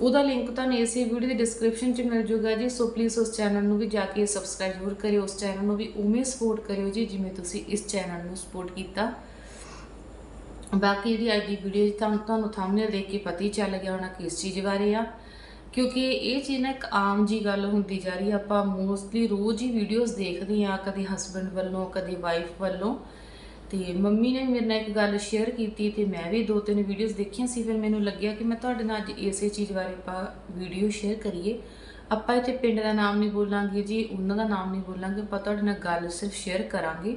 ਉਹਦਾ ਲਿੰਕ ਤੁਹਾਨੂੰ ਇਸੇ ਵੀਡੀਓ ਦੀ ਡਿਸਕ੍ਰਿਪਸ਼ਨ 'ਚ ਮਿਲ ਜੂਗਾ ਜੀ। ਸੋ ਪਲੀਜ਼ ਉਸ ਚੈਨਲ ਨੂੰ ਵੀ ਜਾ ਕੇ ਸਬਸਕ੍ਰਾਈਬ ਜ਼ਰੂਰ ਕਰਿਓ। ਉਸ ਚੈਨਲ ਨੂੰ ਵੀ ਉਵੇਂ ਸਪੋਰਟ ਕਰਿਓ ਜੀ, ਜਿਵੇਂ ਤੁਸੀਂ ਇਸ ਚੈਨਲ ਨੂੰ ਸਪੋਰਟ ਕੀਤਾ। ਬਾਕੀ ਜਿਹੜੀ ਅੱਜ ਦੀ ਵੀਡੀਓ ਤੁਹਾਨੂੰ ਤੁਹਾਨੂੰ ਥੰਬਨੇਲ ਦੇਖ ਕੇ ਪਤਾ ਹੀ ਚੱਲ ਗਿਆ ਹੋਣਾ ਕਿਸ ਚੀਜ਼ ਬਾਰੇ ਆ। ਕਿਉਂਕਿ ਇਹ ਚੀਜ਼ ਨਾ ਇੱਕ ਆਮ ਜੀ ਗੱਲ ਹੁੰਦੀ ਜਾ ਰਹੀ ਆ। ਆਪਾਂ ਮੋਸਟਲੀ ਰੋਜ਼ ਹੀ ਵੀਡੀਓਜ਼ ਦੇਖਦੇ ਆ, ਕਦੇ ਹਸਬੰਡ ਵੱਲੋਂ, ਕਦੇ ਵਾਈਫ ਵੱਲੋਂ। ਤੇ ਮੰਮੀ ਨੇ ਮੇਰੇ ਨਾਲ ਇੱਕ ਗੱਲ ਸ਼ੇਅਰ ਕੀਤੀ ਤੇ ਮੈਂ ਵੀ ਦੋ ਤਿੰਨ ਵੀਡੀਓਜ਼ ਦੇਖੀਆਂ ਸੀ। ਫਿਰ ਮੈਨੂੰ ਲੱਗਿਆ ਕਿ ਮੈਂ ਤੁਹਾਡੇ ਨਾਲ ਅੱਜ ਇਸੇ ਚੀਜ਼ ਬਾਰੇ ਆਪਾਂ ਵੀਡੀਓ ਸ਼ੇਅਰ ਕਰੀਏ। ਆਪਾਂ ਇੱਥੇ ਪਿੰਡ ਦਾ ਨਾਮ ਨਹੀਂ ਬੋਲਾਂਗੇ ਜੀ, ਉਹਨਾਂ ਦਾ ਨਾਮ ਨਹੀਂ ਬੋਲਾਂਗੇ। ਆਪਾਂ ਤੁਹਾਡੇ ਨਾਲ ਗੱਲ ਸਿਰਫ ਸ਼ੇਅਰ ਕਰਾਂਗੇ।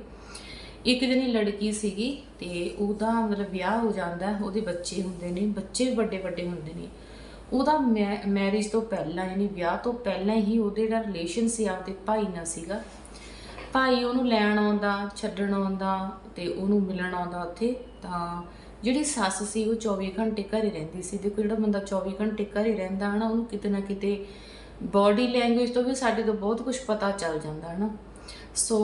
ਇੱਕ ਜਣੀ ਲੜਕੀ ਸੀਗੀ ਤੇ ਉਹਦਾ ਮਤਲਬ ਵਿਆਹ ਹੋ ਜਾਂਦਾ, ਉਹਦੇ ਬੱਚੇ ਹੁੰਦੇ ਨੇ, ਬੱਚੇ ਵੀ ਵੱਡੇ ਵੱਡੇ ਹੁੰਦੇ ਨੇ। ਉਹਦਾ ਮੈਰਿਜ ਤੋਂ ਪਹਿਲਾਂ, ਯਾਨੀ ਵਿਆਹ ਤੋਂ ਪਹਿਲਾਂ ਹੀ ਉਹਦੇ ਜਿਹੜਾ ਰਿਲੇਸ਼ਨ ਸੀ, ਆਪਦੇ ਭਾਈ ਨਾਲ ਸੀਗਾ। ਭਾਈ ਉਹਨੂੰ ਲੈਣ ਆਉਂਦਾ, ਛੱਡਣ ਆਉਂਦਾ ਤੇ ਉਹਨੂੰ ਮਿਲਣ ਆਉਂਦਾ ਉੱਥੇ, ਤਾਂ ਜਿਹੜੀ ਸੱਸ ਸੀ ਉਹ 24 ਘੰਟੇ ਘਰੇ ਰਹਿੰਦੀ ਸੀ। ਦੇਖੋ ਜਿਹੜਾ ਬੰਦਾ 24 ਘੰਟੇ ਘਰੇ ਰਹਿੰਦਾ ਹਨਾ, ਉਹਨੂੰ ਕਿਤੇ ਨਾ ਕਿਤੇ ਬਾਡੀ ਲੈਂਗੁਏਜ ਤੋਂ ਵੀ ਸਾਡੇ ਤੋਂ ਬਹੁਤ ਕੁਝ ਪਤਾ ਚੱਲ ਜਾਂਦਾ ਹਨਾ। ਸੋ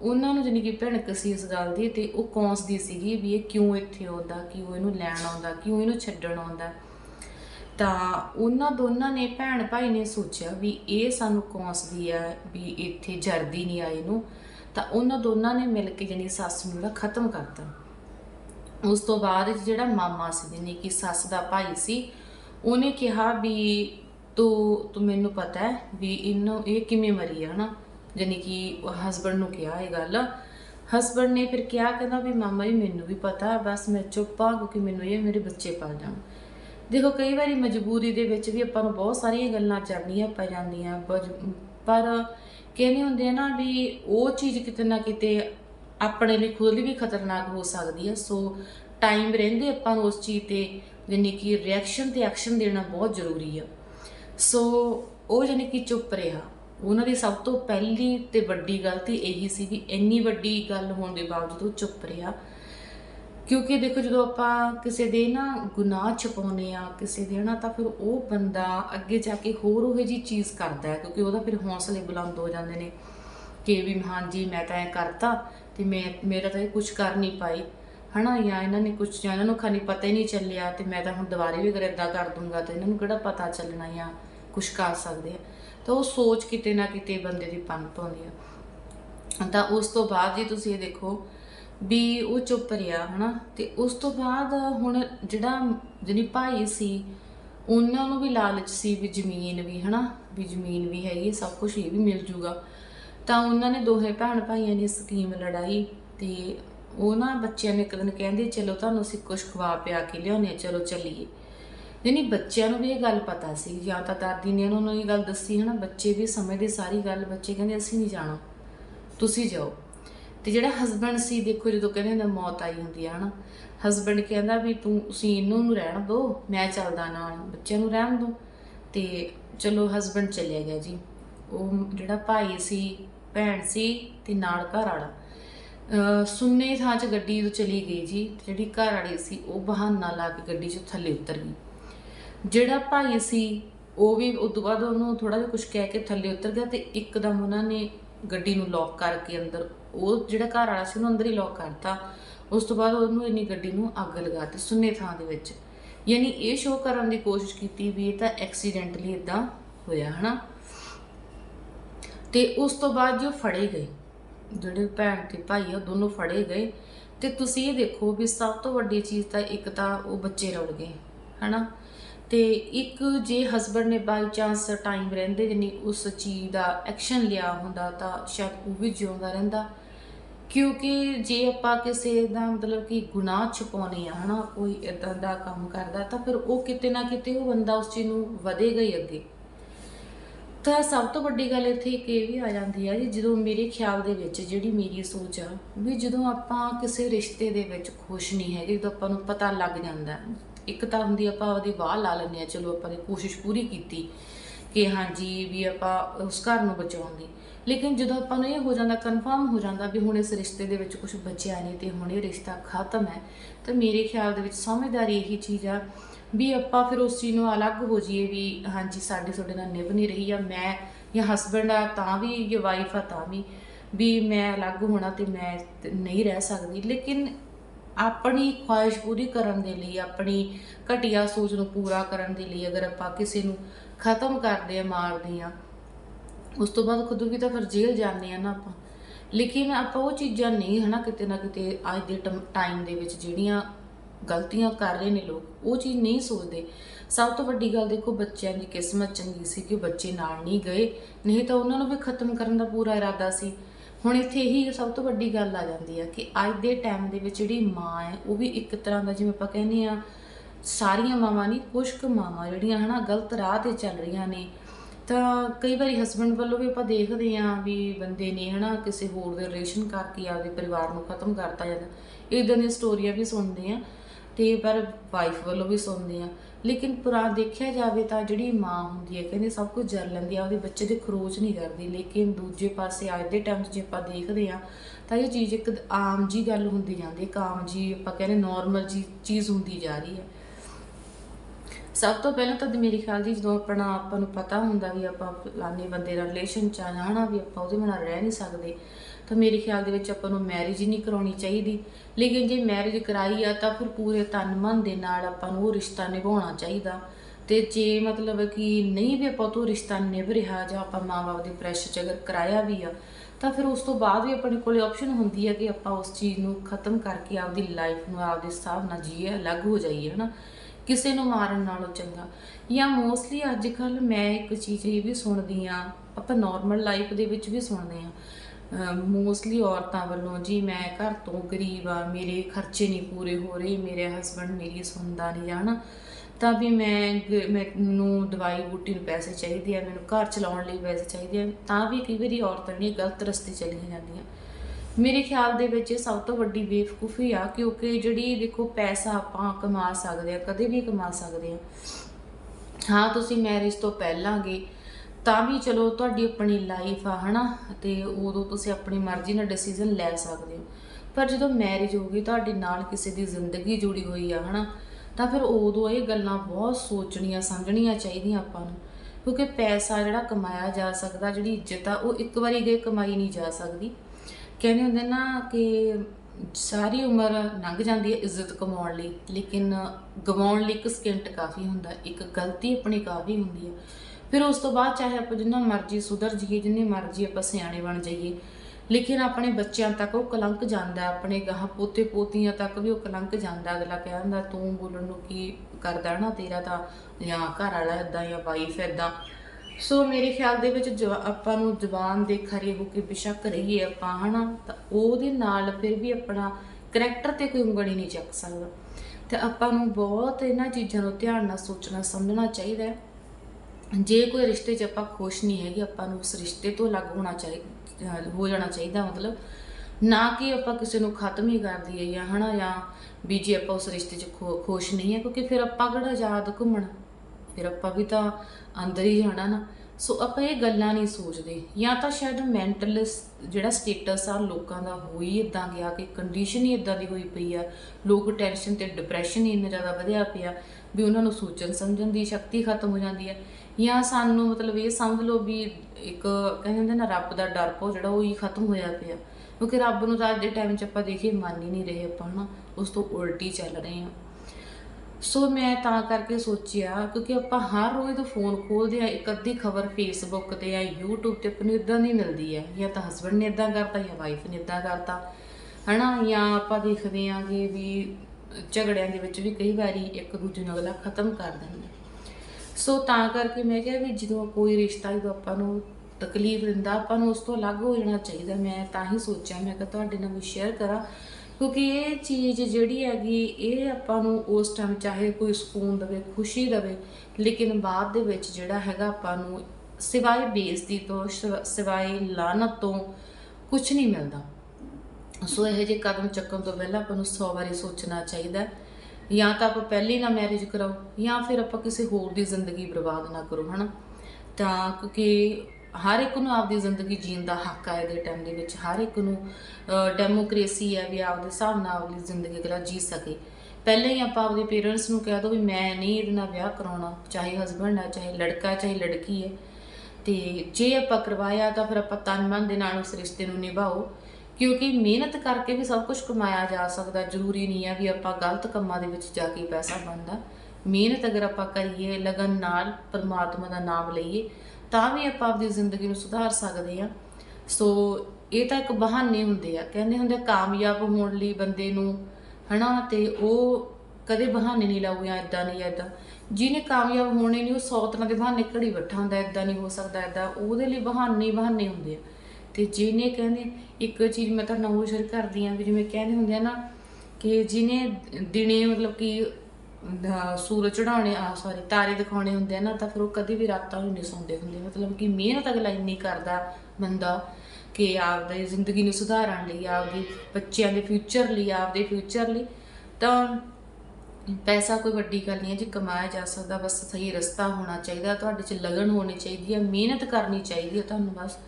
ਉਹਨਾਂ ਨੂੰ ਜਾਣੀ ਕਿ ਭਿਣਕ ਸੀ ਇਸ ਗੱਲ ਦੀ ਤੇ ਉਹ ਕੌਂਸਦੀ ਸੀਗੀ ਵੀ ਇਹ ਕਿਉਂ ਇੱਥੇ ਆਉਂਦਾ, ਕਿਉਂ ਇਹਨੂੰ ਲੈਣ ਆਉਂਦਾ, ਕਿਉਂ ਇਹਨੂੰ ਛੱਡਣ ਆਉਂਦਾ। ਤਾਂ ਉਹਨਾਂ ਦੋਨਾਂ ਨੇ ਭੈਣ ਭਾਈ ਨੇ ਸੋਚਿਆ ਵੀ ਇਹ ਸਾਨੂੰ ਕੌਂਸਦੀ ਆ ਵੀ ਇੱਥੇ ਜਰਦੀ ਨਹੀਂ ਆਈ ਨੂੰ ਤਾਂ ਉਹਨਾਂ ਦੋਨਾਂ ਨੇ ਮਿਲ ਕੇ ਜਾਨੀ ਸੱਸ ਨੂੰ ਜਿਹੜਾ ਖਤਮ ਕਰਤਾ। ਉਸ ਤੋਂ ਬਾਅਦ ਜਿਹੜਾ ਮਾਮਾ ਸੀ ਜਿਹਨੇ ਕਿ ਸੱਸ ਦਾ ਭਾਈ ਸੀ, ਉਹਨੇ ਕਿਹਾ ਵੀ ਤੂੰ ਤੂੰ ਮੈਨੂੰ ਪਤਾ ਹੈ ਵੀ ਇਹਨੂੰ, ਇਹ ਕਿਵੇਂ ਮਰੀ ਹੈ ਨਾ ਜਾਨੀ ਕਿ ਹਸਬੰਡ ਨੂੰ ਕਿਹਾ ਇਹ ਗੱਲ। ਹਸਬੰਡ ਨੇ ਫਿਰ ਕਿਹਾ, ਕਹਿੰਦਾ ਵੀ ਮਾਮਾ ਜੀ, ਮੈਨੂੰ ਵੀ ਪਤਾ ਬਸ ਮੈਂ ਚੁੱਪ ਆ ਕਿਉਂਕਿ ਮੈਨੂੰ ਇਹ ਮੇਰੇ ਬੱਚੇ ਪਾਲ ਜਾਣ। ਦੇਖੋ, ਕਈ ਵਾਰੀ ਮਜਬੂਰੀ ਦੇ ਵਿੱਚ ਵੀ ਆਪਾਂ ਨੂੰ ਬਹੁਤ ਸਾਰੀਆਂ ਗੱਲਾਂ ਚੜਨੀਆਂ ਪੈ ਜਾਂਦੀਆਂ ਪਰ ਕਹਿੰਦੇ ਹੁੰਦੇ ਆ ਨਾ ਵੀ ਉਹ ਚੀਜ਼ ਕਿਤੇ ਨਾ ਕਿਤੇ ਆਪਣੇ ਲਈ ਖੁਦ ਲਈ ਵੀ ਖਤਰਨਾਕ ਹੋ ਸਕਦੀ ਹੈ ਸੋ ਟਾਈਮ ਰਹਿੰਦੇ ਆਪਾਂ ਨੂੰ ਉਸ ਚੀਜ਼ ਤੇ, ਯਾਨੀ ਕਿ ਰਿਐਕਸ਼ਨ ਤੇ ਐਕਸ਼ਨ ਦੇਣਾ ਬਹੁਤ ਜ਼ਰੂਰੀ ਆ। ਸੋ ਉਹ ਯਾਨੀ ਕਿ ਚੁੱਪ ਰਿਹਾ। ਉਹਨਾਂ ਦੀ ਸਭ ਤੋਂ ਪਹਿਲੀ ਤੇ ਵੱਡੀ ਗਲਤੀ ਇਹੀ ਸੀ ਵੀ ਇੰਨੀ ਵੱਡੀ ਗੱਲ ਹੋਣ ਦੇ ਬਾਵਜੂਦ ਉਹ ਚੁੱਪ ਰਿਹਾ। ਕਿਉਂਕਿ ਦੇਖੋ ਜਦੋਂ ਆਪਾਂ ਕਿਸੇ ਦੇ ਨਾ ਗੁਨਾਹ ਛਪਾਉਨੇ ਆ ਕਿਸੇ ਦੇ ਨਾ ਤਾਂ ਫਿਰ ਉਹ ਬੰਦਾ ਅੱਗੇ ਜਾ ਕੇ ਹੋਰ ਉਹੋ ਜੀ ਚੀਜ਼ ਕਰਦਾ ਹੈ, ਕਿਉਂਕਿ ਉਹਦਾ ਫਿਰ ਹੌਸਲੇ ਬੁਲੰਦ ਹੋ ਜਾਂਦੇ ਨੇ ਕਿ ਵੀ ਹਾਂਜੀ ਮੈਂ ਤਾਂ ਇਹ ਕਰਤਾ ਤੇ ਮੈਂ, ਮੇਰਾ ਤਾਂ ਇਹ ਕੁਝ ਕਰ ਨਹੀਂ ਪਾਈ। ਹਨਾ, ਜਾਂ ਇਹਨਾਂ ਨੇ ਕੁਝ ਜਾਂ ਇਹਨਾਂ ਨੂੰ ਖਾਨੀ ਪਤਾ ਹੀ ਨਹੀਂ ਚੱਲਿਆ ਤੇ ਮੈਂ ਤਾਂ ਹੁਣ ਦੁਬਾਰੇ ਵੀ ਅਗਰ ਏਦਾਂ ਕਰ ਦੂੰਗਾ ਤਾਂ ਇਹਨਾਂ ਨੂੰ ਕਿਹੜਾ ਪਤਾ ਚੱਲਣਾ ਜਾਂ ਕੁਝ ਕਰ ਸਕਦੇ ਆ। ਤਾਂ ਉਹ ਸੋਚ ਕਿਤੇ ਨਾ ਕਿਤੇ ਬੰਦੇ ਦੀ ਪੰਪ ਆਉਂਦੀ ਆ। ਤਾਂ ਉਸ ਤੋਂ ਬਾਅਦ ਜੀ ਤੁਸੀਂ ਇਹ ਦੇਖੋ ਵੀ ਉਹ ਚੁੱਪ ਰਿਹਾ, ਹਨਾ? ਤੇ ਉਸ ਤੋਂ ਬਾਅਦ ਹੁਣ ਜਿਹੜਾ ਜਿਹਨੀ ਭਾਈ ਸੀ, ਉਹਨਾਂ ਨੂੰ ਵੀ ਲਾਲਚ ਸੀ ਵੀ ਜ਼ਮੀਨ ਵੀ, ਹਨਾ? ਵੀ ਜ਼ਮੀਨ ਵੀ ਹੈਗੀ, ਸਭ ਕੁਝ ਇਹ ਵੀ ਮਿਲ ਜੂਗਾ। ਤਾਂ ਉਹਨਾਂ ਨੇ ਦੋਹੇ ਭੈਣ ਭਾਈਆਂ ਨੇ ਸਕੀਮ ਲੜਾਈ ਤੇ ਉਹ ਨਾ ਬੱਚਿਆਂ ਨੂੰ ਇੱਕ ਦਿਨ ਕਹਿੰਦੇ, ਚਲੋ ਤੁਹਾਨੂੰ ਅਸੀਂ ਕੁਝ ਖਵਾ ਪਿਆ ਕੇ ਲਿਆਉਂਦੇ ਹਾਂ, ਚਲੋ ਚੱਲੀਏ। ਨਹੀਂ ਬੱਚਿਆਂ ਨੂੰ ਵੀ ਇਹ ਗੱਲ ਪਤਾ ਸੀ, ਜਾਂ ਤਾਂ ਦਾਦੀ ਨੇ ਉਹਨਾਂ ਨੂੰ ਇਹ ਗੱਲ ਦੱਸੀ, ਹਨਾ? ਬੱਚੇ ਵੀ ਸਮਝਦੇ ਸਾਰੀ ਗੱਲ, ਬੱਚੇ ਕਹਿੰਦੇ, ਅਸੀਂ ਨਹੀਂ ਜਾਣਾ, ਤੁਸੀਂ ਜਾਓ। ਤੇ ਜਿਹੜਾ ਹਸਬੰਡ ਸੀ, ਦੇਖੋ ਜਦੋਂ ਕਹਿੰਦੇ ਨਾ ਮੌਤ ਆਈ ਹੁੰਦੀ ਆ, ਹਨਾ? ਹਸਬੰਡ ਕਹਿੰਦਾ ਵੀ ਤੂੰ, ਤੁਸੀਂ ਇਹਨੂੰ ਨੂੰ ਰਹਿਣ ਦਿਓ ਮੈਂ ਚੱਲਦਾ ਨਾਲ, ਬੱਚਿਆਂ ਨੂੰ ਰਹਿਣ ਦਿਓ ਤੇ ਚਲੋ ਹਸਬੰਡ ਚਲਿਆ ਗਿਆ ਜੀ। ਉਹ ਜਿਹੜਾ ਭਾਈ ਸੀ, ਭੈਣ ਸੀ ਤੇ ਨਾਲ ਘਰ ਵਾਲਾ। ਸੁੰਨੇ ਥਾਂ 'ਚ ਗੱਡੀ ਜਦੋਂ ਚਲੀ ਗਈ ਜੀ ਜਿਹੜੀ ਘਰ ਵਾਲੀ ਸੀ, ਉਹ ਬਹਾਨਾ ਲਾ ਕੇ ਗੱਡੀ 'ਚ ਥੱਲੇ ਉਤਰ ਗਈ। ਜਿਹੜਾ ਭਾਈ ਸੀ, ਉਹ ਵੀ ਉਸ ਤੋਂ ਬਾਅਦ ਉਹਨੂੰ ਥੋੜਾ ਜਿਹਾ ਕੁਝ ਕਹਿ ਕੇ ਥੱਲੇ ਉਤਰ ਗਿਆ ਤੇ ਇੱਕਦਮ ਉਹਨਾਂ ਨੇ ਗੱਡੀ ਨੂੰ ਲੌਕ ਕਰਕੇ ਅੰਦਰ ਉਹ ਜਿਹੜਾ ਘਰ ਵਾਲਾ ਸੀ ਉਹਨੂੰ ਅੰਦਰ ਹੀ ਲੌਕ ਕਰਤਾ। ਉਸ ਤੋਂ ਬਾਅਦ ਉਹਨੂੰ ਇੰਨੀ ਗੱਡੀ ਨੂੰ ਅੱਗ ਲਗਾਤੀ ਸੁੰਨੇ ਥਾਂ ਦੇ ਵਿੱਚ। ਯਾਨੀ ਇਹ ਸ਼ੋਅ ਕਰਨ ਦੀ ਕੋਸ਼ਿਸ਼ ਕੀਤੀ ਵੀ ਇਹ ਤਾਂ ਐਕਸੀਡੈਂਟਲੀ ਇਦਾਂ ਹੋਇਆ, ਹਨਾ? ਤੇ ਉਸ ਤੋਂ ਬਾਅਦ ਜੋ ਫੜੇ ਗਏ। ਜਿਹੜੇ ਭੈਣ ਤੇ ਭਾਈ ਆ ਉਹ ਦੋਨੋਂ ਫੜੇ ਗਏ। ਤੇ ਤੁਸੀਂ ਇਹ ਦੇਖੋ ਵੀ ਸਭ ਤੋਂ ਵੱਡੀ ਚੀਜ਼ ਤਾਂ ਇੱਕ ਤਾਂ ਉਹ ਬੱਚੇ ਰੁੜ ਗਏ, ਹਨਾ? ਤੇ ਇੱਕ ਜੇ ਹਸਬੰਡ ਨੇ ਬਾਈ ਚਾਂਸ ਟਾਈਮ ਰਹਿੰਦੇ ਜਿੰਨੀ ਉਸ ਚੀਜ਼ ਦਾ ਐਕਸ਼ਨ ਲਿਆ ਹੁੰਦਾ ਤਾਂ ਸ਼ਾਇਦ ਉਹ ਵੀ ਜਿਉਂਦਾ ਰਹਿੰਦਾ। ਕਿਉਂਕਿ ਜੇ ਆਪਾਂ ਕਿਸੇ ਦਾ ਮਤਲਬ ਕਿ ਗੁਨਾਹ ਛੁਪਾਉਣੇ ਆ ਹਨਾ, ਕੋਈ ਇਦਾਂ ਦਾ ਕੰਮ ਕਰਦਾ ਤਾਂ ਫਿਰ ਉਹ ਕਿਤੇ ਨਾ ਕਿਤੇ ਉਹ ਬੰਦਾ ਉਸ ਚੀਜ਼ ਨੂੰ ਵਧੇਗਾ ਹੀ ਅੱਗੇ। ਤਾਂ ਸਭ ਤੋਂ ਵੱਡੀ ਗੱਲ ਇੱਥੇ ਇੱਕ ਇਹ ਵੀ ਆ ਜਾਂਦੀ ਹੈ ਜੀ, ਜਦੋਂ ਮੇਰੇ ਖਿਆਲ ਦੇ ਵਿੱਚ ਜਿਹੜੀ ਮੇਰੀ ਸੋਚ ਆ, ਵੀ ਜਦੋਂ ਆਪਾਂ ਕਿਸੇ ਰਿਸ਼ਤੇ ਦੇ ਵਿੱਚ ਖੁਸ਼ ਨਹੀਂ ਹੈਗੇ, ਜਦੋਂ ਆਪਾਂ ਨੂੰ ਪਤਾ ਲੱਗ ਜਾਂਦਾ ਇੱਕ ਤਾਂ ਹੁੰਦੀ ਆਪਾਂ ਉਹਦੀ ਵਾਹ ਲਾ ਲੈਂਦੇ ਆ ਚਲੋ ਆਪਾਂ ਨੇ ਕੋਸ਼ਿਸ਼ ਪੂਰੀ ਕੀਤੀ ਕਿ ਹਾਂਜੀ ਵੀ ਆਪਾਂ ਉਸ ਘਰ ਨੂੰ ਬਚਾਉਣ ਦੀ ਲੇਕਿਨ ਜਦੋਂ ਆਪਾਂ ਨੂੰ ਇਹ ਹੋ ਜਾਂਦਾ ਕਨਫਰਮ ਹੋ ਜਾਂਦਾ ਵੀ ਹੁਣ ਇਸ ਰਿਸ਼ਤੇ ਦੇ ਵਿੱਚ ਕੁਝ ਬਚਿਆ ਨਹੀਂ ਤੇ ਹੁਣ ਇਹ ਰਿਸ਼ਤਾ ਖਤਮ ਹੈ, ਤਾਂ ਮੇਰੇ ਖਿਆਲ ਦੇ ਵਿੱਚ ਸਮਝਦਾਰੀ ਇਹੀ ਚੀਜ਼ ਆ ਵੀ ਆਪਾਂ ਫਿਰ ਉਸ ਚੀਜ਼ ਨੂੰ ਅਲੱਗ ਹੋ ਜਾਈਏ ਵੀ ਹਾਂਜੀ ਸਾਡੇ ਤੁਹਾਡੇ ਨਾਲ ਨਿਭ ਨਹੀਂ ਰਹੀ ਆ ਮੈਂ ਜਾਂ ਹਸਬੰਡ ਆ ਤਾਂ ਵੀ ਜਾਂ ਵਾਈਫ ਆ ਤਾਂ ਵੀ ਵੀ ਮੈਂ ਅਲੱਗ ਹੋਣਾ ਤੇ ਮੈਂ ਨਹੀਂ ਰਹਿ ਸਕਦੀ। ਲੇਕਿਨ ਆਪਣੀ ਖੁਆਇਸ਼ ਪੂਰੀ ਕਰਨ ਦੇ ਲਈ, ਆਪਣੀ ਘਟੀਆ ਸੋਚ ਨੂੰ ਪੂਰਾ ਕਰਨ ਦੇ ਲਈ ਅਗਰ ਆਪਾਂ ਕਿਸੇ ਨੂੰ ਖਤਮ ਕਰਦੇ ਆ, ਮਾਰਦੇ ਆ, ਉਸ ਤੋਂ ਬਾਅਦ ਖੁਦ ਵੀ ਤਾਂ ਫਿਰ ਜੇਲ੍ਹ ਜਾਂਦੇ ਆ ਨਾ ਆਪਾਂ। ਲੇਕਿਨ ਆਪਾਂ ਉਹ ਚੀਜ਼ਾਂ ਨਹੀਂ ਹਨਾ ਕਿਤੇ ਨਾ ਕਿਤੇ ਅੱਜ ਦੇ ਟਾਈਮ ਦੇ ਵਿੱਚ ਜਿਹੜੀਆਂ ਗਲਤੀਆਂ ਕਰ ਰਹੇ ਨੇ ਲੋਕ, ਉਹ ਚੀਜ਼ ਨਹੀਂ ਸੋਚਦੇ। ਸਭ ਤੋਂ ਵੱਡੀ ਗੱਲ ਦੇਖੋ ਬੱਚਿਆਂ ਦੀ ਕਿਸਮਤ ਚੰਗੀ ਸੀ ਕਿ ਬੱਚੇ ਨਾਲ ਨਹੀਂ ਗਏ, ਨਹੀਂ ਤਾਂ ਉਹਨਾਂ ਨੂੰ ਵੀ ਖਤਮ ਕਰਨ ਦਾ ਪੂਰਾ ਇਰਾਦਾ ਸੀ। ਹੁਣ ਇੱਥੇ ਇਹੀ ਸਭ ਤੋਂ ਵੱਡੀ ਗੱਲ ਆ ਜਾਂਦੀ ਆ ਕਿ ਅੱਜ ਦੇ ਟਾਈਮ ਦੇ ਵਿੱਚ ਜਿਹੜੀ ਮਾਂ ਹੈ, ਉਹ ਵੀ ਇੱਕ ਤਰ੍ਹਾਂ ਦਾ ਜਿਵੇਂ ਆਪਾਂ ਕਹਿੰਦੇ ਆ, ਸਾਰੀਆਂ ਮਾਵਾਂ ਨਹੀਂ ਕੁਝ ਕੁ ਮਾਵਾਂ ਜਿਹੜੀਆਂ ਹਨਾ, ਗਲਤ ਰਾਹ ਤੇ ਚੱਲ ਰਹੀਆਂ ਨੇ। ਤਾਂ ਕਈ ਵਾਰੀ ਹਸਬੰਡ ਵੱਲੋਂ ਵੀ ਆਪਾਂ ਦੇਖਦੇ ਆਂ ਵੀ ਬੰਦੇ ਨੇ ਹਨਾ, ਕਿਸੇ ਹੋਰ ਦੇ ਰਿਲੇਸ਼ਨ ਕਰਕੇ ਆਪਦੇ ਪਰਿਵਾਰ ਨੂੰ ਖਤਮ ਕਰਤਾ ਜਾਂਦਾ। ਇਦਾਂ ਦੀਆਂ ਸਟੋਰੀਆਂ ਵੀ ਸੁਣਦੇ ਆ ਤੇ ਪਰ ਵਾਈਫ ਵੱਲੋਂ ਵੀ ਸੁਣਦੇ ਆ। ਲੇਕਿਨ ਪੁਰਾ ਦੇਖਿਆ ਜਾਵੇ ਤਾਂ ਜਿਹੜੀ ਮਾਂ ਹੁੰਦੀ ਹੈ, ਕਹਿੰਦੇ ਸਭ ਕੁਝ ਜਰ ਲੈਂਦੀ ਆ, ਉਹਦੇ ਬੱਚੇ ਦੇ ਖਰੋਚ ਨਹੀਂ ਕਰਦੀ। ਲੇਕਿਨ ਦੂਜੇ ਪਾਸੇ ਅੱਜ ਦੇ ਟਾਈਮ 'ਚ ਜੇ ਆਪਾਂ ਦੇਖਦੇ ਆ ਤਾਂ ਇਹ ਚੀਜ਼ ਇੱਕ ਆਮ ਜੀ ਗੱਲ ਹੁੰਦੀ ਜਾਂਦੀ ਹੈ, ਇੱਕ ਆਮ ਜੀ ਆਪਾਂ ਕਹਿੰਦੇ ਨਾਰਮਲ ਜੀ ਚੀਜ਼ ਹੁੰਦੀ ਜਾ ਰਹੀ ਹੈ। ਸਭ ਤੋਂ ਪਹਿਲਾਂ ਤਾਂ ਮੇਰੇ ਖਿਆਲ ਦੀ ਜਦੋਂ ਆਪਣਾ ਆਪਾਂ ਨੂੰ ਪਤਾ ਹੁੰਦਾ ਵੀ ਆਪਾਂ ਫਲਾਣੇ ਬੰਦੇ ਨਾਲ ਰਿਲੇਸ਼ਨ ਚ ਆ ਜਾਣਾ ਵੀ ਆਪਾਂ ਉਹਦੇ ਨਾਲ ਰਹਿ ਨਹੀਂ ਸਕਦੇ ਤਾਂ ਮੇਰੇ ਖਿਆਲ ਦੇ ਵਿੱਚ ਆਪਾਂ ਨੂੰ ਮੈਰਿਜ ਹੀ ਨਹੀਂ ਕਰਾਉਣੀ ਚਾਹੀਦੀ। ਲੇਕਿਨ ਜੇ ਮੈਰਿਜ ਕਰਾਈ ਆ ਤਾਂ ਫਿਰ ਪੂਰੇ ਤਨ ਮਨ ਦੇ ਨਾਲ ਆਪਾਂ ਨੂੰ ਉਹ ਰਿਸ਼ਤਾ ਨਿਭਾਉਣਾ ਚਾਹੀਦਾ। ਤੇ ਜੇ ਮਤਲਬ ਕਿ ਨਹੀਂ ਵੀ ਆਪਾਂ ਤੋਂ ਰਿਸ਼ਤਾ ਨਿਭ ਰਿਹਾ ਜਾਂ ਆਪਾਂ ਮਾਂ-ਬਾਪ ਦੇ ਪ੍ਰੈਸ਼ਰ ਚ ਅਗਰ ਕਰਾਇਆ ਵੀ ਆ, ਤਾਂ ਫਿਰ ਉਸ ਤੋਂ ਬਾਅਦ ਵੀ ਆਪਣੇ ਕੋਲੇ ਆਪਸ਼ਨ ਹੁੰਦੀ ਹੈ ਕਿ ਆਪਾਂ ਉਸ ਚੀਜ਼ ਨੂੰ ਖਤਮ ਕਰਕੇ ਆਪਦੀ ਲਾਈਫ ਨੂੰ ਆਪਦੇ ਹਿਸਾਬ ਨਾਲ ਜੀਏ, ਅਲੱਗ ਹੋ ਜਾਈਏ, ਹਨਾ? ਕਿਸੇ ਨੂੰ ਮਾਰਨ ਨਾਲੋਂ ਚੰਗਾ। ਜਾਂ ਮੋਸਟਲੀ ਅੱਜ ਕੱਲ ਮੈਂ ਇੱਕ ਚੀਜ਼ ਇਹ ਵੀ ਸੁਣਦੀ ਆ ਆਪਾਂ ਨਾਰਮਲ ਲਾਈਫ ਦੇ ਵਿੱਚ ਵੀ ਸੁਣਦੇ ਆ ਮੋਸਟਲੀ ਔਰਤਾਂ ਵੱਲੋਂ ਜੀ ਮੈਂ ਘਰ ਤੋਂ ਗਰੀਬ ਆ, ਮੇਰੇ ਖਰਚੇ ਨਹੀਂ ਪੂਰੇ ਹੋ ਰਹੇ, ਮੇਰੇ ਹਸਬੰਡ ਮੇਰੀ ਸੁਣਦਾ ਨਹੀਂ ਜਾਣਾ ਤਾਂ ਵੀ ਮੈਂ ਮੈਨੂੰ ਦਵਾਈ ਬੂਟੀ ਨੂੰ ਪੈਸੇ ਚਾਹੀਦੇ ਆ, ਮੈਨੂੰ ਘਰ ਚਲਾਉਣ ਲਈ ਪੈਸੇ ਚਾਹੀਦੇ ਆ, ਤਾਂ ਵੀ ਕਈ ਵਾਰੀ ਔਰਤਾਂ ਨੇ ਗਲਤ ਰਸਤੇ ਚਲੀਆਂ ਜਾਂਦੀਆਂ। ਮੇਰੇ ਖਿਆਲ ਦੇ ਵਿੱਚ ਇਹ ਸਭ ਤੋਂ ਵੱਡੀ ਬੇਵਕੂਫੀ ਆ, ਕਿਉਂਕਿ ਜਿਹੜੀ ਦੇਖੋ ਪੈਸਾ ਆਪਾਂ ਕਮਾ ਸਕਦੇ ਆ, ਕਦੇ ਵੀ ਕਮਾ ਸਕਦੇ ਆ। ਹਾਂ, ਤੁਸੀਂ ਮੈਰਿਜ ਤੋਂ ਪਹਿਲਾਂ ਗਏ ਤਾਂ ਵੀ ਚਲੋ ਤੁਹਾਡੀ ਆਪਣੀ ਲਾਈਫ ਆ, ਹਨਾ? ਤੇ ਉਦੋਂ ਤੁਸੀਂ ਆਪਣੀ ਮਰਜ਼ੀ ਨਾਲ ਡਿਸੀਜਨ ਲੈ ਸਕਦੇ ਹੋ। ਪਰ ਜਦੋਂ ਮੈਰਿਜ ਹੋ ਗਈ, ਤੁਹਾਡੇ ਨਾਲ ਕਿਸੇ ਦੀ ਜ਼ਿੰਦਗੀ ਜੁੜੀ ਹੋਈ ਆ, ਹਨਾ? ਤਾਂ ਫਿਰ ਉਦੋਂ ਇਹ ਗੱਲਾਂ ਬਹੁਤ ਸੋਚਣੀਆਂ, ਸਮਝਣੀਆਂ ਚਾਹੀਦੀਆਂ ਆਪਾਂ ਨੂੰ। ਕਿਉਂਕਿ ਪੈਸਾ ਜਿਹੜਾ ਕਮਾਇਆ ਜਾ ਸਕਦਾ, ਜਿਹੜੀ ਇੱਜ਼ਤ ਆ, ਉਹ ਇੱਕ ਵਾਰੀ ਗਏ ਕਮਾਈ ਨਹੀਂ ਜਾ ਸਕਦੀ। ਕਹਿੰਦੇ ਹੁੰਦੇ ਨਾ ਕਿ ਸਾਰੀ ਉਮਰ ਲੰਘ ਜਾਂਦੀ ਹੈ ਇੱਜ਼ਤ ਕਮਾਉਣ ਲਈ, ਲੇਕਿਨ ਗਵਾਉਣ ਲਈ ਇੱਕ ਸਕਿੰਟ ਕਾਫੀ ਹੁੰਦਾ, ਇੱਕ ਗਲਤੀ ਆਪਣੀ ਕਾਫੀ ਹੁੰਦੀ ਹੈ ਫਿਰ ਉਸ ਤੋਂ ਬਾਅਦ ਚਾਹੇ ਆਪਾਂ ਜਿੰਨਾ ਮਰਜ਼ੀ ਸੁਧਰ ਜਾਈਏ, ਜਿੰਨੇ ਮਰਜ਼ੀ ਆਪਾਂ ਸਿਆਣੇ ਬਣ ਜਾਈਏ, ਲੇਕਿਨ ਆਪਣੇ ਬੱਚਿਆਂ ਤੱਕ ਉਹ ਕਲੰਕ ਜਾਂਦਾ, ਆਪਣੇ ਗਾਹ ਪੋਤੇ ਪੋਤੀਆਂ ਤੱਕ ਵੀ ਉਹ ਕਲੰਕ ਜਾਂਦਾ, ਅਗਲਾ ਕਹਿੰਦਾ ਤੂੰ ਬੋਲਣ ਨੂੰ ਕੀ ਕਰਦਾ ਨਾ ਤੇਰਾ ਤਾਂ, ਜਾਂ ਘਰ ਵਾਲਾ ਇਦਾਂ ਜਾਂ ਵਾਈਫ ਇਦਾਂ ਸੋ ਮੇਰੇ ਖਿਆਲ ਦੇ ਵਿੱਚ ਜਵਾ- ਆਪਾਂ ਨੂੰ ਜ਼ਬਾਨ ਦੇ ਖਰੇ ਹੋ ਕੇ ਬਿਸ਼ੱਕ ਰਹੀਏ ਆਪਾਂ, ਹਨਾ? ਤਾਂ ਉਹਦੇ ਨਾਲ ਫਿਰ ਵੀ ਆਪਣਾ ਕਰੈਕਟਰ ਤੇ ਕੋਈ ਉਂਗਲੀ ਨਹੀਂ ਚੱਕ ਸਕਦਾ। ਤੇ ਆਪਾਂ ਨੂੰ ਬਹੁਤ ਇਹਨਾਂ ਚੀਜ਼ਾਂ ਨੂੰ ਧਿਆਨ ਨਾਲ ਸੋਚਣਾ, ਸਮਝਣਾ ਚਾਹੀਦਾ ਹੈ। ਜੇ ਕੋਈ ਰਿਸ਼ਤੇ 'ਚ ਆਪਾਂ ਖੁਸ਼ ਨਹੀਂ ਹੈਗੇ, ਆਪਾਂ ਨੂੰ ਉਸ ਰਿਸ਼ਤੇ ਤੋਂ ਅਲੱਗ ਹੋਣਾ ਚਾਹੀਦਾ ਹੋ ਜਾਣਾ ਚਾਹੀਦਾ ਮਤਲਬ। ਨਾ ਕਿ ਆਪਾਂ ਕਿਸੇ ਨੂੰ ਖਤਮ ਹੀ ਕਰ ਦਈਏ ਜਾਂ ਹਨਾ, ਜਾਂ ਵੀ ਜੇ ਆਪਾਂ ਉਸ ਰਿਸ਼ਤੇ 'ਚ ਖੁ- ਖੁਸ਼ ਨਹੀਂ ਹੈ ਕਿਉਂਕਿ ਫਿਰ ਆਪਾਂ ਕਿਹੜਾ ਆਜ਼ਾਦ ਘੁੰਮਣਾ? ਫਿਰ ਆਪਾਂ ਵੀ ਤਾਂ ਅੰਦਰ ਹੀ ਜਾਣਾ ਨਾ। ਸੋ ਆਪਾਂ ਇਹ ਗੱਲਾਂ ਨਹੀਂ ਸੋਚਦੇ। ਜਾਂ ਤਾਂ ਸ਼ਾਇਦ ਮੈਂਟਲ ਜਿਹੜਾ ਸਟੇਟਸ ਆ ਲੋਕਾਂ ਦਾ ਹੋਈ ਇਦਾਂ ਗਿਆ ਕਿ ਕੰਡੀਸ਼ਨ ਹੀ ਇਦਾਂ ਦੀ ਹੋਈ ਪਈ ਆ। ਲੋਕ ਟੈਨਸ਼ਨ ਤੇ ਡਿਪਰੈਸ਼ਨ ਹੀ ਇੰਨਾ ਜ਼ਿਆਦਾ ਵਧਿਆ ਪਿਆ ਵੀ ਉਹਨਾਂ ਨੂੰ ਸੋਚਣ ਸਮਝਣ ਦੀ ਸ਼ਕਤੀ ਖਤਮ ਹੋ ਜਾਂਦੀ ਹੈ ਜਾਂ ਸਾਨੂੰ ਮਤਲਬ ਇਹ ਸਮਝ ਲਓ ਵੀ ਇੱਕ ਕਹਿੰਦੇ ਹੁੰਦੇ ਨਾ, ਰੱਬ ਦਾ ਡਰ ਪੋ ਜਿਹੜਾ ਉਹ ਹੀ ਖਤਮ ਹੋਇਆ ਪਿਆ। ਕਿਉਂਕਿ ਰੱਬ ਨੂੰ ਤਾਂ ਅੱਜ ਦੇ ਟਾਈਮ 'ਚ ਆਪਾਂ ਦੇਖੀਏ ਮੰਨ ਹੀ ਨਹੀਂ ਰਹੇ ਆਪਾਂ ਨਾ ਉਸ ਤੋਂ ਉਲਟੀ ਚੱਲ ਰਹੇ ਹਾਂ। ਸੋ ਮੈਂ ਤਾਂ ਕਰਕੇ ਸੋਚਿਆ, ਕਿਉਂਕਿ ਆਪਾਂ ਹਰ ਰੋਜ਼ ਤੋਂ ਫੋਨ ਖੋਲਦੇ ਆ ਇੱਕ ਅੱਧੀ ਖਬਰ ਫੇਸਬੁੱਕ ਤੇ ਜਾਂ YouTube ਤੇ ਆਪਾਂ ਨੂੰ ਇਦਾਂ ਦੀ ਮਿਲਦੀ ਹੈ। ਜਾਂ ਤਾਂ ਹਸਬੰਡ ਨੇ ਇਦਾਂ ਕਰਤਾ, ਜਾਂ ਵਾਈਫ ਨੇ ਇਦਾਂ ਕਰਤਾ, ਹਨਾ? ਜਾਂ ਆਪਾਂ ਦੇਖਦੇ ਆਂਗੇ ਵੀ ਝਗੜਿਆਂ ਦੇ ਵਿੱਚ ਵੀ ਕਈ ਵਾਰੀ ਇੱਕ ਦੂਜੇ ਨੂੰ ਅਗਲਾ ਖਤਮ ਕਰ ਦਿੰਦਾ ਸੋ ਤਾਂ ਕਰਕੇ ਮੈਂ ਕਿਹਾ ਵੀ ਜਦੋਂ ਕੋਈ ਰਿਸ਼ਤਾ ਜਦੋਂ ਆਪਾਂ ਨੂੰ ਤਕਲੀਫ ਦਿੰਦਾ, ਆਪਾਂ ਨੂੰ ਉਸ ਤੋਂ ਅਲੱਗ ਹੋ ਜਾਣਾ ਚਾਹੀਦਾ। ਮੈਂ ਤਾਂ ਹੀ ਸੋਚਿਆ, ਮੈਂ ਕਿ ਤੁਹਾਡੇ ਨਾਲ ਵੀ ਸ਼ੇਅਰ ਕਰਾਂ। ਕਿਉਂਕਿ ਇਹ ਚੀਜ਼ ਜਿਹੜੀ ਹੈਗੀ, ਇਹ ਆਪਾਂ ਨੂੰ ਉਸ ਟਾਈਮ ਚਾਹੇ ਕੋਈ ਸਕੂਨ ਦੇਵੇ, ਖੁਸ਼ੀ ਦੇਵੇ, ਲੇਕਿਨ ਬਾਅਦ ਦੇ ਵਿੱਚ ਜਿਹੜਾ ਹੈਗਾ ਆਪਾਂ ਨੂੰ ਸਿਵਾਏ ਬੇਇੱਜ਼ਤੀ ਤੋਂ ਸਿਵਾ- ਸਿਵਾਏ ਲਾਨਤ ਤੋਂ ਕੁਝ ਨਹੀਂ ਮਿਲਦਾ। ਸੋ ਇਹ ਜੇ ਕਦਮ ਚੱਕਣ ਤੋਂ ਪਹਿਲਾਂ ਆਪਾਂ ਨੂੰ 100 ਵਾਰੀ ਸੋਚਣਾ ਚਾਹੀਦਾ। ਜਾਂ ਤਾਂ ਆਪਾਂ ਪਹਿਲੇ ਨਾ ਮੈਰਿਜ ਕਰਾਓ, ਜਾਂ ਫਿਰ ਆਪਾਂ ਕਿਸੇ ਹੋਰ ਦੀ ਜ਼ਿੰਦਗੀ ਬਰਬਾਦ ਨਾ ਕਰੋ, ਹਨਾ? ਤਾਂ ਕਿਉਂਕਿ ਹਰ ਇੱਕ ਨੂੰ ਆਪਦੀ ਜ਼ਿੰਦਗੀ ਜੀਣ ਦਾ ਹੱਕ ਹੈ ਦੇ ਟਾਈਮ ਦੇ ਵਿੱਚ। ਹਰ ਇੱਕ ਨੂੰ ਡੈਮੋਕ੍ਰੇਸੀ ਹੈ ਵੀ ਆਪਦੇ ਹਿਸਾਬ ਨਾਲ ਆਪਦੀ ਜ਼ਿੰਦਗੀ ਅਗਲਾ ਜੀ ਸਕੇ। ਪਹਿਲਾਂ ਹੀ ਆਪਾਂ ਆਪਦੇ ਪੇਰੈਂਟਸ ਨੂੰ ਕਹਿ ਦੋ ਵੀ ਮੈਂ ਨਹੀਂ ਇਹਦੇ ਨਾਲ ਵਿਆਹ ਕਰਾਉਣਾ, ਚਾਹੇ ਹਸਬੰਡ ਹੈ ਚਾਹੇ ਲੜਕਾ ਚਾਹੇ ਲੜਕੀ ਹੈ ਤੇ ਜੇ ਆਪਾਂ ਕਰਵਾਇਆ ਤਾਂ ਫਿਰ ਆਪਾਂ ਤਨ ਮਨ ਦੇ ਨਾਲ ਉਸ ਰਿਸ਼ਤੇ ਨੂੰ ਨਿਭਾਓ। ਕਿਉਂਕਿ ਮਿਹਨਤ ਕਰਕੇ ਵੀ ਸਭ ਕੁਝ ਕਮਾਇਆ ਜਾ ਸਕਦਾ ਜ਼ਰੂਰੀ ਨਹੀਂ ਹੈ ਵੀ ਆਪਾਂ ਗਲਤ ਕੰਮਾਂ ਦੇ ਵਿੱਚ ਜਾ ਕੇ ਪੈਸਾ ਬਣਦਾ। ਮਿਹਨਤ ਅਗਰ ਆਪਾਂ ਕਰੀਏ ਲਗਨ ਨਾਲ ਪਰਮਾਤਮਾ ਦਾ ਨਾਮ ਲਈਏ ਤਾਂ ਵੀ ਆਪਾਂ ਆਪਣੀ ਜ਼ਿੰਦਗੀ ਨੂੰ ਸੁਧਾਰ ਸਕਦੇ ਆ ਸੋ ਇਹ ਤਾਂ ਇੱਕ ਬਹਾਨੇ ਹੁੰਦੇ ਆ ਕਹਿੰਦੇ ਹੁੰਦੇ ਆ, ਕਾਮਯਾਬ ਹੋਣ ਲਈ ਬੰਦੇ ਨੂੰ ਹਨਾ? ਤੇ ਉਹ ਕਦੇ ਬਹਾਨੇ ਨਹੀਂ ਲਾਊਗਾ ਇਦਾਂ ਨਹੀਂ ਇਦਾਂ ਜਿਹਨੇ ਕਾਮਯਾਬ ਹੋਣੇ ਨਹੀਂ ਉਹ ਸੌ ਤਰ੍ਹਾਂ ਦੇ ਬਹਾਨੇ ਘੜੀ ਬੈਠਾ ਹੁੰਦਾ ਇਦਾਂ ਨਹੀਂ ਹੋ ਸਕਦਾ ਇਦਾਂ ਉਹਦੇ ਲਈ ਬਹਾਨੇ ਬਹਾਨੇ ਹੁੰਦੇ ਆ। ਤੇ ਜਿਹਨੇ ਕਹਿੰਦੇ, ਇੱਕ ਚੀਜ਼ ਮੈਂ ਤੁਹਾਨੂੰ ਨਾਲ ਸ਼ੇਅਰ ਕਰਦੀ ਆ ਵੀ ਜਿਵੇਂ ਕਹਿੰਦੇ ਹੁੰਦੇ ਆ ਨਾ ਕਿ ਜਿਹਨੇ ਦਿਨੇ ਮਤਲਬ ਕਿ ਸੂਰਜ ਚੜਾਉਣੇ ਆ ਸੌਰੀ ਤਾਰੇ ਦਿਖਾਉਣੇ ਹੁੰਦੇ ਆ ਨਾ, ਤਾਂ ਫਿਰ ਉਹ ਕਦੇ ਵੀ ਰਾਤਾਂ ਨੂੰ ਨਹੀਂ ਸੌਂਦੇ ਹੁੰਦੇ। ਮਤਲਬ ਕਿ ਮਿਹਨਤ ਅਗਲਾ ਇੰਨੀ ਕਰਦਾ ਬੰਦਾ ਕਿ ਆਪਦੀ ਜ਼ਿੰਦਗੀ ਨੂੰ ਸੁਧਾਰਨ ਲਈ, ਆਪਦੇ ਬੱਚਿਆਂ ਦੇ ਫਿਊਚਰ ਲਈ, ਆਪਦੇ ਫਿਊਚਰ ਲਈ। ਤਾਂ ਪੈਸਾ ਕੋਈ ਵੱਡੀ ਗੱਲ ਨਹੀਂ ਹੈ, ਜੀ ਕਮਾਇਆ ਜਾ ਸਕਦਾ, ਬਸ ਸਹੀ ਰਸਤਾ ਹੋਣਾ ਚਾਹੀਦਾ, ਤੁਹਾਡੇ 'ਚ ਲਗਨ ਹੋਣੀ ਚਾਹੀਦੀ ਹੈ, ਮਿਹਨਤ ਕਰਨੀ ਚਾਹੀਦੀ ਹੈ ਤੁਹਾਨੂੰ ਬਸ।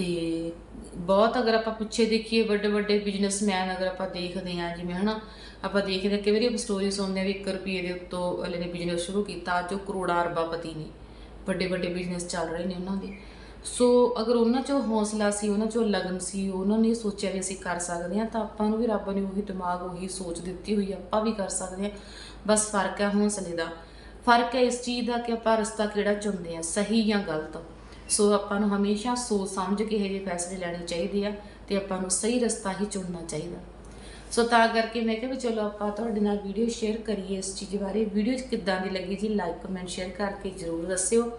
ਤੇ ਬਹੁਤ ਅਗਰ ਆਪਾਂ ਪਿੱਛੇ ਦੇਖੀਏ ਵੱਡੇ ਵੱਡੇ ਬਿਜ਼ਨਸਮੈਨ ਅਗਰ ਆਪਾਂ ਦੇਖਦੇ ਹਾਂ, ਜਿਵੇਂ ਹਨਾ, ਆਪਾਂ ਦੇਖਦੇ ਹਾਂ, ਕਈ ਵਾਰੀ ਆਪਾਂ ਸਟੋਰੀ ਸੁਣਦੇ ਹਾਂ ਵੀ 1 ਰੁਪਏ ਦੇ ਉੱਤੋਂ ਅਗਲੇ ਨੇ ਬਿਜ਼ਨਸ ਸ਼ੁਰੂ ਕੀਤਾ, ਅੱਜ ਉਹ ਕਰੋੜਾਂ ਅਰਬਾਪਤੀ ਨੇ। ਵੱਡੇ ਵੱਡੇ ਬਿਜ਼ਨਸ ਚੱਲ ਰਹੇ ਨੇ ਉਹਨਾਂ ਦੇ। ਸੋ ਅਗਰ ਉਹਨਾਂ 'ਚੋਂ ਹੌਸਲਾ ਸੀ, ਉਹਨਾਂ 'ਚੋਂ ਲਗਨ ਸੀ, ਉਹਨਾਂ ਨੇ ਸੋਚਿਆ ਵੀ ਅਸੀਂ ਕਰ ਸਕਦੇ ਹਾਂ, ਤਾਂ ਆਪਾਂ ਨੂੰ ਵੀ ਰੱਬ ਨੇ ਉਹੀ ਦਿਮਾਗ, ਉਹੀ ਸੋਚ ਦਿੱਤੀ ਹੋਈ ਆਪਾਂ ਵੀ ਕਰ ਸਕਦੇ ਹਾਂ। ਬਸ ਫ਼ਰਕ ਹੈ ਹੌਸਲੇ ਦਾ। ਫ਼ਰਕ ਹੈ ਇਸ ਚੀਜ਼ ਦਾ ਕਿ ਆਪਾਂ ਰਸਤਾ ਕਿਹੜਾ ਚੁਣਦੇ ਆ ਸਹੀ ਜਾਂ ਗਲਤ। ਸੋ ਆਪਾਂ ਨੂੰ ਹਮੇਸ਼ਾ ਸੋਚ ਸਮਝ ਕੇ ਇਹ ਜਿਹੇ ਫੈਸਲੇ ਲੈਣੇ ਚਾਹੀਦੇ ਆ ਤੇ ਆਪਾਂ ਨੂੰ ਸਹੀ ਰਸਤਾ ਹੀ ਚੁਣਨਾ ਚਾਹੀਦਾ। ਸੋ ਤਾਂ ਕਰਕੇ ਮੈਂ ਕਿਹਾ ਵੀ ਚਲੋ ਆਪਾਂ ਤੁਹਾਡੇ ਨਾਲ ਵੀਡੀਓ ਸ਼ੇਅਰ ਕਰੀਏ ਇਸ ਚੀਜ਼ ਬਾਰੇ। ਵੀਡੀਓ ਕਿੱਦਾਂ ਦੀ ਲੱਗੀ ਜੀ ਲਾਈਕ ਕਮੈਂਟ ਸ਼ੇਅਰ ਕਰਕੇ ਜਰੂਰ ਦੱਸਿਓ।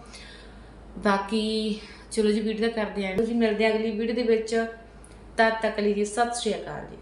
ਬਾਕੀ ਚਲੋ ਜੀ ਵੀਡੀਓ ਦਾ ਕਰਦੇ ਆਂ। ਜੀ, ਮਿਲਦੇ ਆਂ ਅਗਲੀ ਵੀਡੀਓ ਦੇ ਵਿੱਚ। ਤਦ ਤੱਕ ਲਈ ਜੀ, ਸਤਿ ਸ਼੍ਰੀ ਅਕਾਲ ਜੀ।